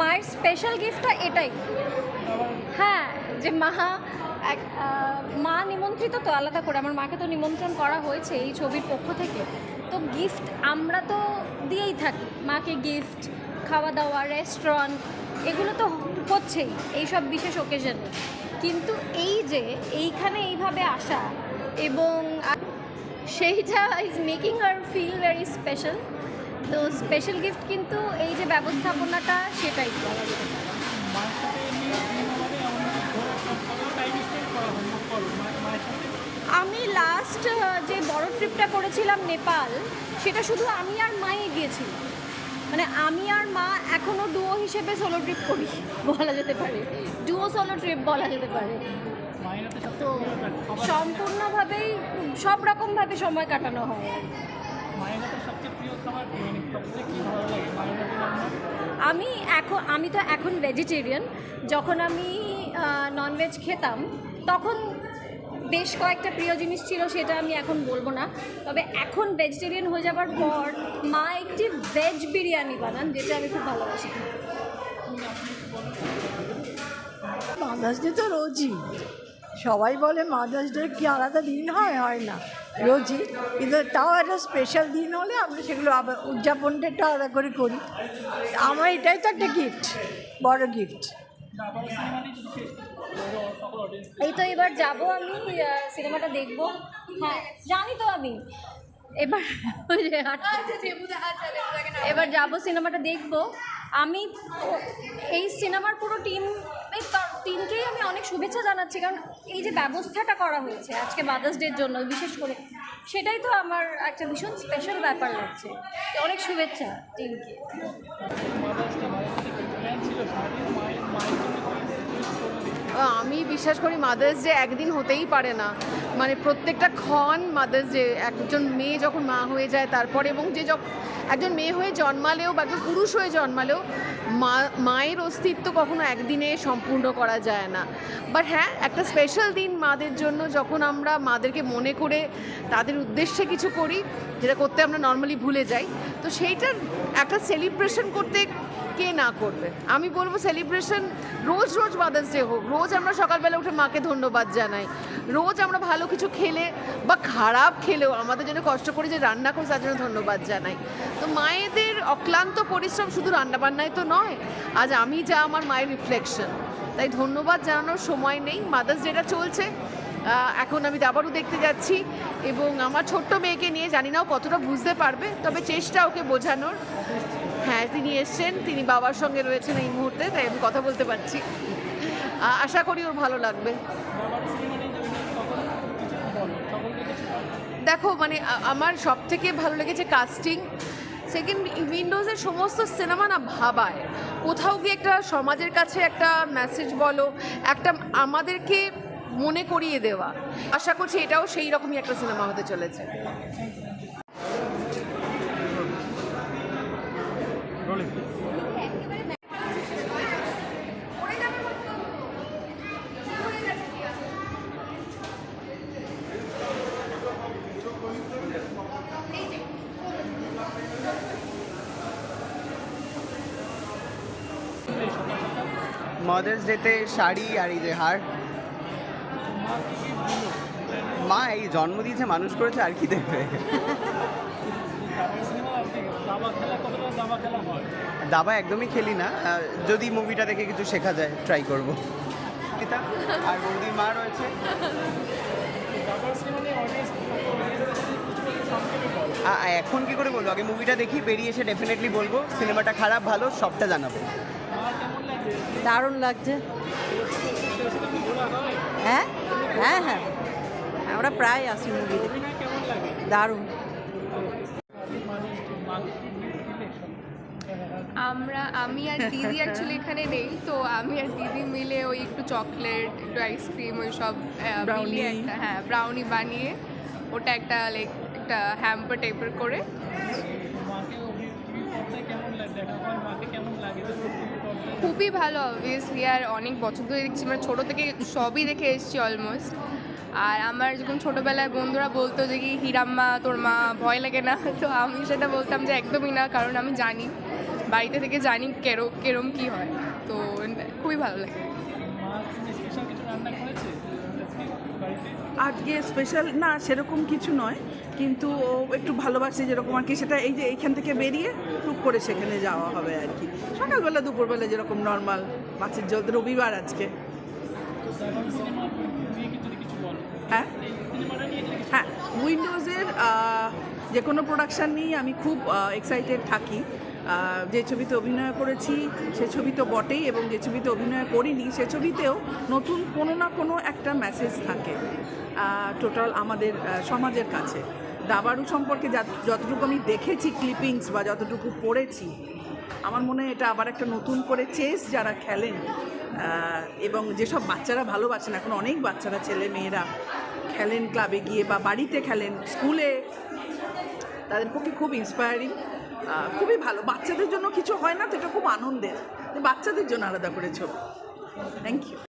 মায়ের স্পেশাল গিফটটা এটাই। হ্যাঁ যে মা, এক মা নিমন্ত্রিত তো আলাদা করে, আমার মাকে তো নিমন্ত্রণ করা হয়েছে এই ছবির পক্ষ থেকে। তো গিফট আমরা তো দিয়েই থাকি। মাকে গিফট খাওয়া দাওয়া রেস্টুরেন্ট এগুলো তো হচ্ছেই এইসব বিশেষ ওকেশনে কিন্তু এই যে এইখানে এইভাবে আসা এবং সেইটা ইজ মেকিং আর ফিল ভেরি স্পেশাল তো স্পেশাল গিফট কিন্তু এই যে ব্যবস্থাপনাটা সেটাই। আমি লাস্ট যে বড় ট্রিপটা করেছিলাম নেপাল, সেটা শুধু আমি আর মাই গিয়েছিলাম মানে আমি আর মা এখনও ডুয়ো হিসেবে সোলো ট্রিপ করি, বলা যেতে পারে। ডুয়ো সোলো ট্রিপ বলা যেতে পারে। তো সম্পূর্ণভাবেই সব রকমভাবে সময় কাটানো হয় আর কি। মায়ের হাতে সবচেয়ে প্রিয় খাবার কি? মানে সবচেয়ে কি ভালো লাগে মায়ের হাতে রান্না আমি এখন, আমি তো এখন ভেজিটেরিয়ান যখন আমি ননভেজ খেতাম, তখন বেশ কয়েকটা প্রিয় জিনিস ছিল, সেটা আমি এখন বলব না। তবে এখন ভেজিটেরিয়ান হয়ে যাবার পর, মা একটি ভেজ বিরিয়ানি বানান, যেটা আমি খুব ভালোবাসি। মাদার্স ডে তো রোজই। সবাই বলে মাদার্স ডে কি আলাদা দিন হয় হয় না। রোজই। কিন্তু তাও একটা স্পেশাল দিন হলে আমরা সেগুলো আবার উদযাপনটা একটু আলাদা করে করি। আমার এটাই তো একটা গিফট বড় গিফট এই তো এবার যাব আমি সিনেমাটা দেখব। হ্যাঁ জানি তো আমি। এবার এবার যাব সিনেমাটা দেখব। আমি এই সিনেমার পুরো টিম টিমকেই আমি অনেক শুভেচ্ছা জানাচ্ছি, কারণ এই যে ব্যবস্থাটা করা হয়েছে আজকে মাদার্স ডের জন্য, বিশেষ করে, সেটাই তো আমার একটা ভীষণ স্পেশাল ব্যাপার লাগছে। অনেক শুভেচ্ছা, টিমকে। আমি বিশ্বাস করি মাদার্স ডে একদিন হতেই পারে না। মানে প্রত্যেকটা ক্ষণ মাদার্স ডে একজন মেয়ে যখন মা হয়ে যায়, তারপরে এবং যে যখন একজন মেয়ে হয়ে জন্মালেও বা একজন পুরুষ হয়ে জন্মালেও মা, মায়ের অস্তিত্ব কখনো একদিনে সম্পূর্ণ করা যায় না। বাট হ্যাঁ একটা স্পেশাল দিন মাদের জন্য যখন আমরা মাদেরকে মনে করে তাদের উদ্দেশ্যে কিছু করি, যেটা করতে আমরা নর্মালি ভুলে যাই। তো সেইটার একটা সেলিব্রেশন করতে কে না করবে? আমি বলব সেলিব্রেশন রোজ রোজ মাদার্স ডে হোক। রোজ আমরা সকালবেলা উঠে মাকে ধন্যবাদ জানাই। রোজ আমরা ভালো কিছু খেলে বা খারাপ খেলেও আমাদের জন্য কষ্ট করে যে রান্না করি তার জন্য ধন্যবাদ জানাই। তো মায়েদের অক্লান্ত পরিশ্রম শুধু রান্নাবান্নায় তো নয়, আজ আমি যা আমার মায়ের রিফ্লেকশন তাই ধন্যবাদ জানানোর সময় নেই। মাদার্স ডেটা চলছে। এখন আমি দাবারও দেখতে যাচ্ছি এবং আমার ছোট্ট মেয়েকে নিয়ে জানি না ও কতটা বুঝতে পারবে, তবে চেষ্টা ওকে বোঝানোর। হ্যাঁ তিনি এসছেন, তিনি বাবার সঙ্গে রয়েছেন এই মুহূর্তে, তাই আমি কথা বলতে পারছি। আশা করি ওর ভালো লাগবে। দেখো মানে আমার সব থেকে ভালো লেগেছে কাস্টিং সেকেন্ড উইন্ডোজের সমস্ত সিনেমা না ভাবায়। কোথাও গিয়ে একটা সমাজের কাছে একটা মেসেজ বলো, একটা আমাদেরকে মনে করিয়ে দেওয়া। আশা করছি এটাও সেই রকমই একটা সিনেমা হতে চলেছে। মাদার্স ডেতে শাড়ি আর এই যে হার। মা এই জন্ম দিয়েছে, মানুষ করেছে, আর কি দেবে? দাবা একদমই খেলি না। যদি মুভিটা দেখে কিছু শেখা যায় ট্রাই করব। আর বৌদির মা রয়েছে। এখন কি করে বলব? আগে মুভিটা দেখি, বেরিয়ে এসে ডেফিনেটলি বলব সিনেমাটা খারাপ, ভালো, সবটা জানাব। দারুণ লাগছে। হয়? হ্যাঁ হ্যাঁ। আমরা প্রায় আসি মুভি দারুণ। আমরা আমি আর দিদি অ্যাকচুয়ালি এখানে নেই তো আমি আর দিদি মিলে ওই একটু চকলেট একটু আইসক্রিম ওই সব মিলিয়ে একটা হ্যাঁ ব্রাউনি বানিয়ে ওটা একটা লাইক একটা হ্যাম্পার টাইপের করে। মাকে কেমন লাগে? দেখা হয় মাকে কেমন লাগে? টিভি পর্দায় খুবই ভালো অবভিয়াসলি আর অনেক বছর ধরে দেখছি মানে ছোটো থেকে সবই দেখে এসেছি অলমোস্ট আর আমার যখন ছোটোবেলায় বন্ধুরা বলতো যে কি, হিরাম্মা, তোর মা, ভয় লাগে না? তো আমি সেটা বলতাম যে একদমই না, কারণ আমি জানি, বাড়িতে থেকে জানি কেরম কেরম কী হয়। তো খুবই ভালো লাগে। আজকে স্পেশাল না, সেরকম কিছু নয়, কিন্তু ও একটু ভালোবাসে যেরকম আর কি, সেটা এই যে এইখান থেকে বেরিয়ে টুক করে সেখানে যাওয়া হবে আর কি। সকালবেলা, দুপুরবেলা যেরকম নর্মাল মাছের জল রবিবার আজকে। নিয়ে হ্যাঁ নিয়ে হ্যাঁ উইন্ডোজের যে কোনো প্রোডাকশান নিয়েই আমি খুব এক্সাইটেড থাকি। যে ছবিতে অভিনয় করেছি, সে ছবি তো বটেই এবং যে ছবিতে অভিনয় করিনি, সে ছবিতেও নতুন কোনো না কোনো একটা মেসেজ থাকে টোটাল আমাদের সমাজের কাছে। দাবারু সম্পর্কে যতটুকু আমি দেখেছি ক্লিপিংস বা যতটুকু পড়েছি, আমার মনে হয় এটা আবার একটা নতুন করে চেস যারা খেলেন এবং যেসব বাচ্চারা ভালোবাসেন, এখন অনেক বাচ্চারা, ছেলে মেয়েরা খেলেন ক্লাবে গিয়ে বা বাড়িতে খেলেন স্কুলে তাদের পক্ষে খুব ইন্সপায়ারিং খুবই ভালো। বাচ্চাদের জন্য কিছু হয় না, তো এটা খুব আনন্দের। বাচ্চাদের জন্য আলাদা করে ছবি। Thank you